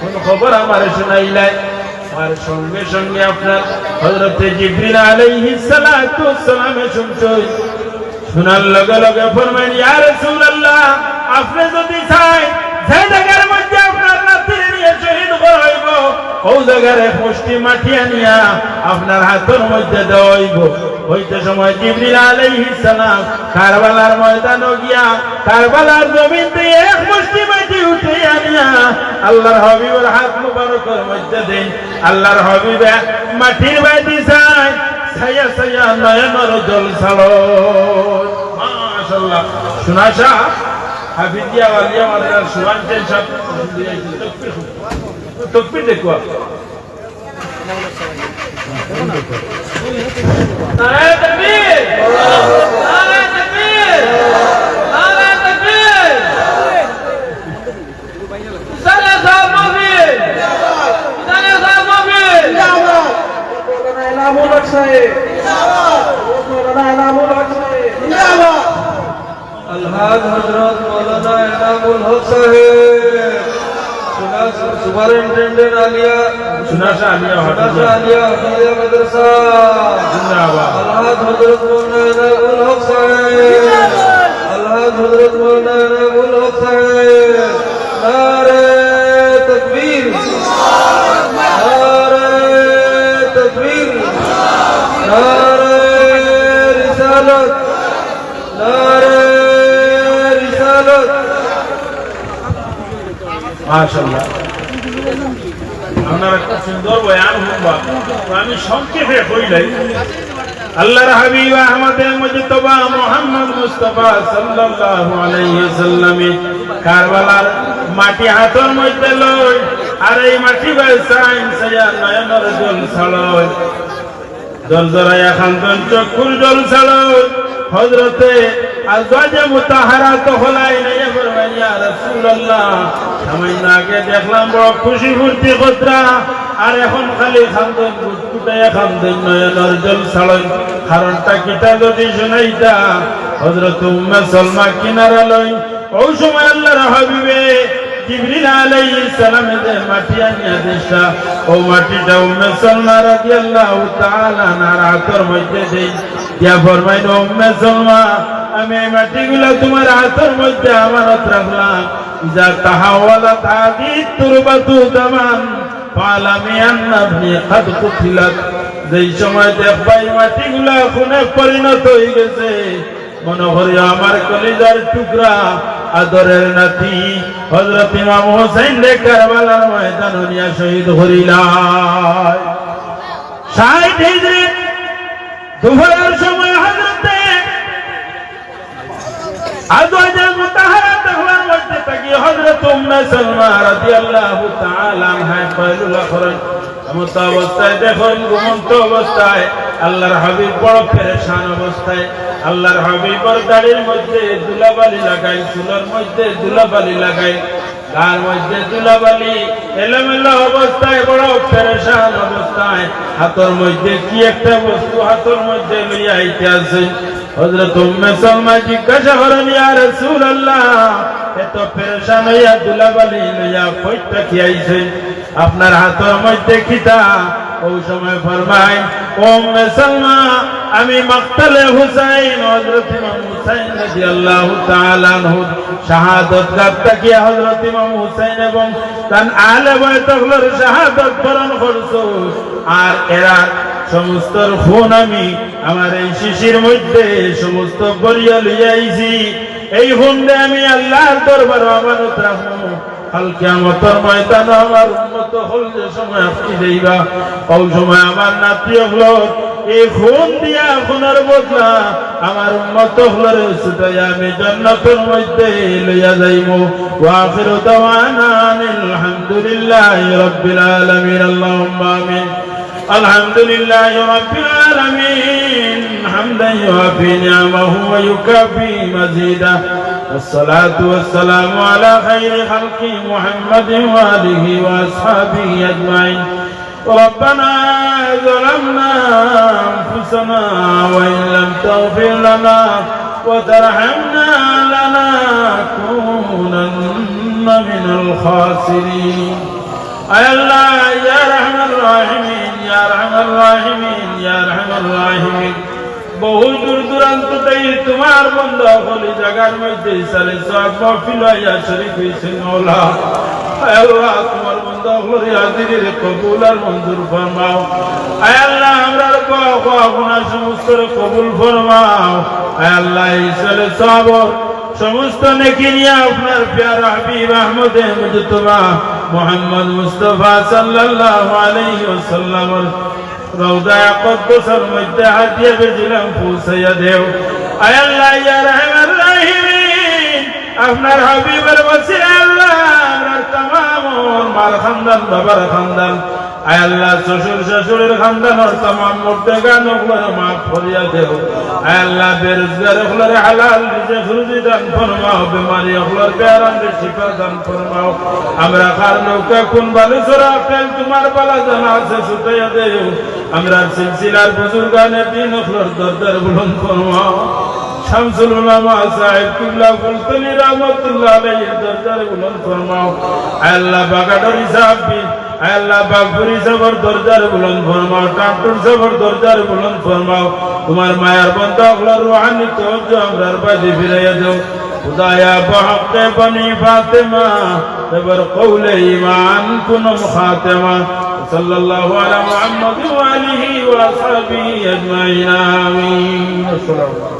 কোন খবর আমার সঙ্গে সঙ্গে আপনার হজরতে আলাইহিস সালাতু শুনছই শোনার লগে লগে ইয়া রাসূলুল্লাহ, আপনি যদি চাই মধ্যে আপনার নিয়ে শহীদ মাটি আনিয়া আপনার হাতের মধ্যে দেওয়াইব হইতে সময় জিবরিল আলাইহিস সালাম কারবালার ময়দানে গিয়া, কারবালার জমিন থেকে এক মুষ্টি মাটি উঠে আনিয়া আল্লাহর হাবিবের হাত মুবারকের মধ্যে দেন। আল্লাহর হাবিবে মাটির বাদি চাই ছায়া ছায়া নয়নর জল ছাড়ো। মাশাআল্লাহ। শোনা শাহ হাফিজিয়া ওয়ালিয়া মাদ্রাসার সুবানচেন সব। তকবির দেখো। নারায়ণ তকবীর নারায়ণ তকবীর নারায়ণ তকবীর সারা সাহেব মবিন সারা সাহেব মবিন জিন্দাবাদ মৌলানা ইলামুল হক সাহেব জিন্দাবাদ মৌলানা ইলামুল হক সাহেব জিন্দাবাদ আলহাজ হযরত মৌলানা ইলামুল হক সাহেব সুপারিনটেন্ডেন্ট আলিয়া سنا شاہلیہ حضرت مدرسہ زندہ باد الحاج حضرت مولانا الحق صاحب الحاج حضرت مولانا الحق صاحب نعرہ تکبیر نعرہ تکبیر نعرہ رسالت نعرہ رسالت ماشاءاللہ আপনার সুন্দর বয়ান শুনবা আমি সংক্ষেপে কইলাই, আল্লাহর হাবিব আহমদে মুজতবা মুহাম্মদ মুস্তাফা সাল্লাল্লাহু আলাইহি সাল্লামে কারবালার মাটি হাতের মধ্যে লই আর এই মাটি বাই সাইন সায়া নয়নের জল ছাড়য়। জলজরায়া খান্তন চক্ষুর জল ছাড়য় হজরতে আজওয়াজে মুতাহারা তো হলাই নাই ফরমান ইয়া রাসূলুল্লাহ। সামান্য আগে দেখলাম বড় খুশি ফুর্তি কতরা আর এখন খালি খান্তন গুটকুটাইয়া খান্তন নয়নের জল ছাড়য় কারণটা কিতা যদি শুনাইতা? হযরত উম্মে সলমা কিনারা লই ওই সময় আল্লাহর হাবিবে জিবরিল আলাইহিস সালাম এদের মাটি ও মাটিটা উম্মে সালমা রাদিয়াল্লাহু তাআলা নার হাতের মধ্যে দেই। দিয়া ফরমাইল, উম্মে সালমা, আমি এই মাটিগুলো তোমার হাতের মধ্যে আমানত রাখলাম। ইজা তাহাওয়ালাত হাদি তুরবাতু দামান ফালামি আন্নাবনি কাদ কুতিলাত যেই সময় দেখবাই মাটিগুলা খুনে পরিণত হয়ে গেছে। মনে করি আমার কলিজার টুকরা আদরের নাতি হজরত ইমাম হোসেন রে কারবালার ময়দান নিয়া শহীদ হরিলাই। ষাট হিজরি দুপুরের সময় হজরতে আজওয়াজে মুতাহারা দেখলাম মধ্যে থাকি হযরত উম্মে সালমা রাদিয়াল্লাহু তাআলা দেখুন, ঘুমন্ত অবস্থায়, আল্লাহর হাবিব বড় পেরেশান অবস্থায়। আল্লাহর হাবিবর দাড়ির মধ্যে দুলাবালি লাগাই, চুলের মধ্যে দুলাবালি লাগাই, গার মধ্যে দুলাবালি, এলোমেলো অবস্থায়, বড় পেরেশান অবস্থায়, হাতের মধ্যে কি একটা বস্তু হাতের মধ্যে লইয়া আইতে আছে? হযরত উম্মে সালমা জিজ্ঞাসা করেন, ইয়া রাসূলুল্লাহ, এত পেরেশান হইয়া দুলাবালি লইয়া কইটা কি আইছে? আপনার হাতের মধ্যে কিতা ওই সময় ফরমাই উম্মে সালমা, আমি মাকতালে হুসাইন, হযরত ইমাম হুসাইন রাদিয়াল্লাহু তাআলা আনহু, শাহাদাত গাত্তা কি হযরত ইমাম হুসাইন এবং তান আলে বাইতুল্লাহর শাহাদাত বরণ করছ? আর এরা সমস্ত ফোন আমি আমার এই শিশির মধ্যে সমস্ত বরিয়া লইয়া আইছি এই হুন্ডে আমি আল্লাহর দরবার আমানত রাখব। কাল কিয়ামতের ময়দানে আমার হল যে সময় আপনি নাতি হলো। এই দিয়া খুনের বদলা আমার উন্নত হলরে সেটাই আমি জান্নাতের মধ্যে লইয়া যাইব ওয়াখির দাওয়ানা আলহামদুলিল্লাহ রব্বিল আলামিন, আল্লাহুম্মা আমিন। আলহামদুলিল্লাহ রব্বিল আলামিন ওয়া ইউকাফি মাজিদা। والصلاة والسلام على خير خلق محمد وآله وأصحابه أجمعين. ربنا ظلمنا أنفسنا وإن لم تغفر لنا وترحمنا لنكونن من الخاسرين. أي الله يا رحم الراحمين يا رحم الراحمين يا رحم الراحمين. বহু দূর দূরান্ত থেকে তোমার বন্ধ হলি জায়গার মধ্যে সালে সব মহফিল হইয়া শরীফ হয়েছেন মৌলা। আল্লাহ, তোমার বন্ধ হলি হাজিরের কবুল আর মঞ্জুর ফরমাও। আল্লাহ, আমরা গুনাহ সমস্ত কবুল ফরমাও। আয় আল্লাহ সালে সব সমস্ত নেকি নিয়ে আপনার প্যারা হাবিব আহমদ মুজতবা মোহাম্মদ মুস্তফা সাল্লাল্লাহু আলাইহি ওয়াসাল্লাম রওজা কদ্দুসের মধ্যে হাত দিয়ে বেজিলাম পৌঁছাইয়া দেও আয় আল্লাহ ইয়া রহমান রাহিমিন আপনার হাবিবের ওসিলা আল্লাহ আপনার तमाम মাল খানদান বাবার খানদান আয় আল্লাহ, শ্বশুর শ্বশুরের খানদানোর তামাম মুর্তাগা নকলার মাফ করিয়া দেও। আয় আল্লাহ, বেরোজগার হলারে হালাল নিজে খুশি দান ফরমাও, বিমারি হলার বেয়ারাম শিফা দান ফরমাও। আমরা কার নৌকা, কোন বালু সরা ফেল তোমার বালা জানা আছে সুতাইয়া দেও। আমরা সিলসিলার বুজুর্গানে দিন হলার দরদার বুলন ফরমাও। শামসুল উলামা সাহেব কিবলা ফুলতনি রহমাতুল্লাহ আলাইহি দরদার বুলন ফরমাও। আল্লাহ, বাগাডরি সাহেব আল্লাহ বাগপুরি সাহেবের দরজার বুলন্দ ফরমাও টাটুর সাহেবের দরজার বুলন্দ ফরমাও তোমার মায়ার বন্ধা ওগুলোর রুহানি তওজ্জু আমরার বাদে ফিরাইয়া দাও খুদায়া বহক বনি ফাতেমা তবর কৌলে ঈমান কুনম খাতেমা صلى الله على محمد وآله وأصحابه أجمعين آمين السلام عليكم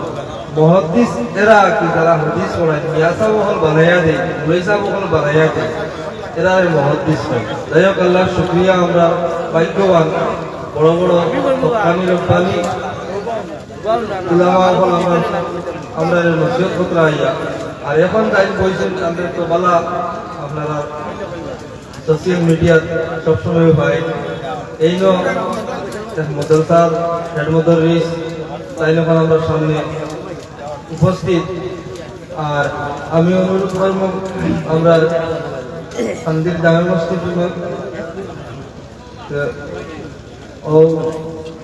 মহদ্দিস এরা কি তারা হাদিস পড়ায় ইয়াসা বহল বানাইয়া দেয় লইসা বহল বানাইয়া দেয় এরা এই মহদ্দিস হয় যাই হোক আল্লাহ শুক্রিয়া আমরা ভাগ্যবান বড় বড় রপ্তানি রপ্তানি আমরা আমরা নসিহত করতে আইয়া। আর এখন তাই বলছেন আমাদের তো বালা, আপনারা সোশ্যাল মিডিয়া সবসময় পাই এই ন মদরসার হেড মদরিস তাই আমরা সামনে উপস্থিত। আর আমি অনুরোধ করব, আমরা সন্দীপ দামের মসজিদ ও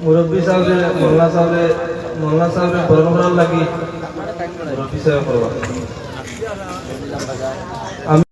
মুরব্বী সাহেব মোল্লা সাহেব মোল্লা সাহেব বরণ করার লাগি মুরব্বী সাহেব করবা